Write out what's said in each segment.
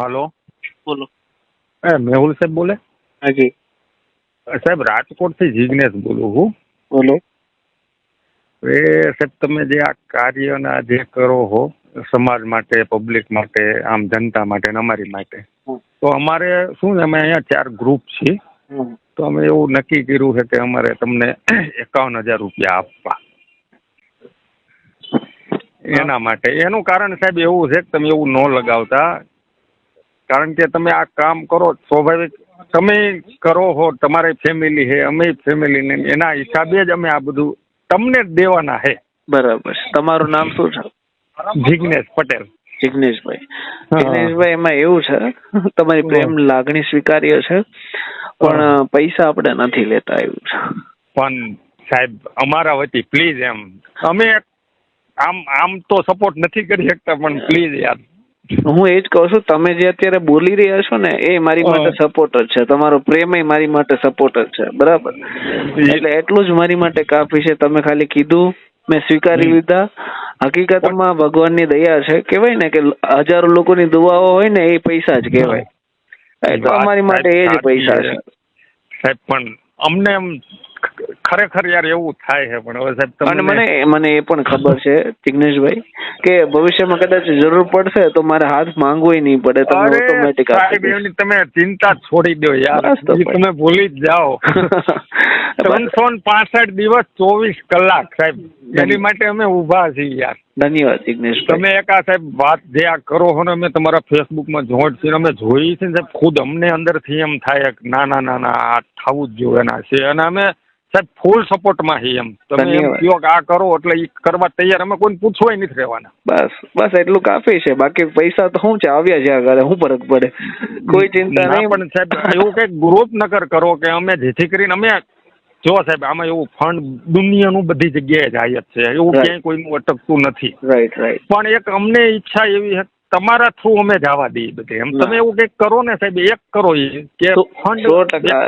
હાલો. બોલો. એ મેહુલ સાહેબ બોલે? હાજી. સાહેબ રાજકોટથી જીગ્નેશ બોલું હું. બોલો. એ સાહેબ તમે જે આ કાર્યના જે કરો હો સમાજ માટે પબ્લિક માટે આમ જનતા માટે અમારી માટે તો અમારે શું છે અમે અહીંયા ચાર ગ્રુપ છીએ. તો અમે એવું નક્કી કર્યું છે કે અમારે તમને એકાવન હજાર રૂપિયા આપવા. એના માટે. એનું કારણ સાહેબ એવું છે કે તમે એવું ન લગાવતા. કારણ કે તમે આ કામ કરો સ્વાભાવિક તમે કરો હો તમારી ફેમિલી હે અમે ફેમિલી ને એના હિસાબે જ અમે આ બધું તમને જ દેવાના છે બરાબર. તમારું નામ શું છે? જિગ્નેશ પટેલ. જિગ્નેશભાઈ. જિગ્નેશભાઈ એમાં એવું છે તમારી પ્રેમ લાગણી સ્વીકાર્ય છે પણ પૈસા આપણે નથી લેતા એવું છે. પણ સાહેબ અમારા વતી પ્લીઝ એમ. અમે આમ આમ તો સપોર્ટ નથી કરી શકતા પણ પ્લીઝ યાર. હું એ જ કહું છું તમે જે અત્યારે બોલી રહ્યા છો ને એ મારી માટે સપોર્ટ જ છે. તમારો પ્રેમ એ મારી માટે સપોર્ટ છે. બરાબર? એટલે એટલું જ મારી માટે કાફી છે તમે ખાલી કીધું મેં સ્વીકારી લીધા. હકીકતમાં ભગવાનની દયા છે. કહેવાય ને કે હજારો લોકોની દુઆઓ હોય ને એ પૈસા જ કહેવાય. તો અમારી માટે એ જ પૈસા છે. સાહેબ પણ અમને એમ ખરેખર યાર એવું થાય છે પણ હવે સાહેબ અને મને મને એ પણ ખબર છે જિગ્નેશભાઈ કે ભવિષ્યમાં કદાચ જરૂર પડશે તો મારે હાથ માંગવું નહીં પડે તમે ઓટોમેટિક સાહેબ એની તમે ચિંતા છોડી દો યાર. તમે ભૂલી જ જાઓ. ત્રણસો પાસઠ દિવસ ચોવીસ કલાક સાહેબ. એની માટે અમે ઊભા છીએ યાર. ધન્યવાદ જિગ્નેશ તમે એક આ સાહેબ વાત જે આ કરો છો ને અમે તમારા ફેસબુકમાં જોઈન્ટ છીએ અમે જોઈ છે સાહેબ ખુદ અમને અંદરથી એમ થાય ના ના ના આ થવું જ જોઈએ ના છે. અને અમે સાહેબ ફૂલ સપોર્ટમાં છીએ એમ. તમે એમ ધન્યવાદ. કે આ કરો એટલે એ કરવા તૈયાર. અમે કોઈને પૂછવાય નથી રહેવાના. બસ બસ એટલું કાફી છે. બાકી પૈસા તો શું છે? આવ્યા જ્યાં કરે શું ફરક પડે? કોઈ ચિંતા નહીં. પણ સાહેબ એવું કંઈક ગ્રુપ નકર કરો કે અમે જેથી કરીને અમે જો સાહેબ આમાં એવું ફંડ દુનિયાનું બધી જગ્યાએ જાય જ છે. એવું. ક્યાંય કોઈનું અટકતું નથી. રાઈટ રાઈટ પણ એક અમને ઈચ્છા એવી છે તમારા થ્રુ અમે જવા દઈએ બધે. એમ તમે એવું કંઈક કરો ને સાહેબ એક કરો એ કે સો ટકા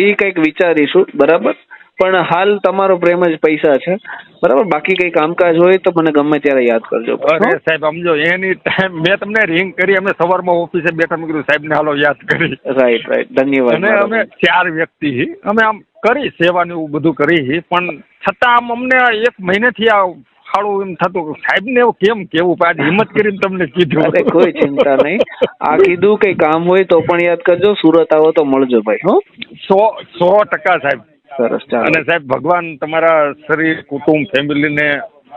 એ કંઈક વિચારીશું બરાબર? પણ હાલ તમારો પ્રેમ જ પૈસા છે. બરાબર? બાકી કઈ કામકાજ હોય તો મને ગમે ત્યારે યાદ કરજો. અરે સાહેબ સમજો એની ટાઈમ મેં તમને રિંગ કરી અમે સવારમાં ઓફિસે બેઠા મેં સાહેબ ને હાલો યાદ કરી. રાઈટ રાઈટ ધન્યવાદ અને અમે ચાર વ્યક્તિ. અમે આમ કરી સેવાનું એવું બધું કરી. પણ છતાં આમ અમને એક મહિનેથી આ ખાડું એમ થતું કે સાહેબને કેમ કેવું? પણ હિંમત કરીને તમને કીધું. અરે કોઈ ચિંતા નહીં. આ કીધું કઈ કામ હોય તો પણ યાદ કરજો. સુરત આવો તો મળજો ભાઈ હો. સો સો ટકા સાહેબ. સરસ ચાલો. અને સાહેબ ભગવાન તમારા શરીર કુટુંબ ફેમિલીને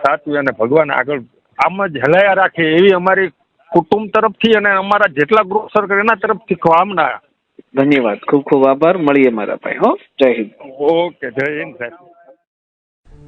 સાચવે અને ભગવાન આગળ આમ જ હલાયા રાખે એવી અમારી કુટુંબ તરફથી અને અમારા જેટલા ગ્રુપ સર્કલ એના તરફથી કામના ધન્યવાદ. ખૂબ ખૂબ આભાર. મળીએ મારા ભાઈ હો. જય હિન્દ. ઓકે જય હિન્દ સાહેબ.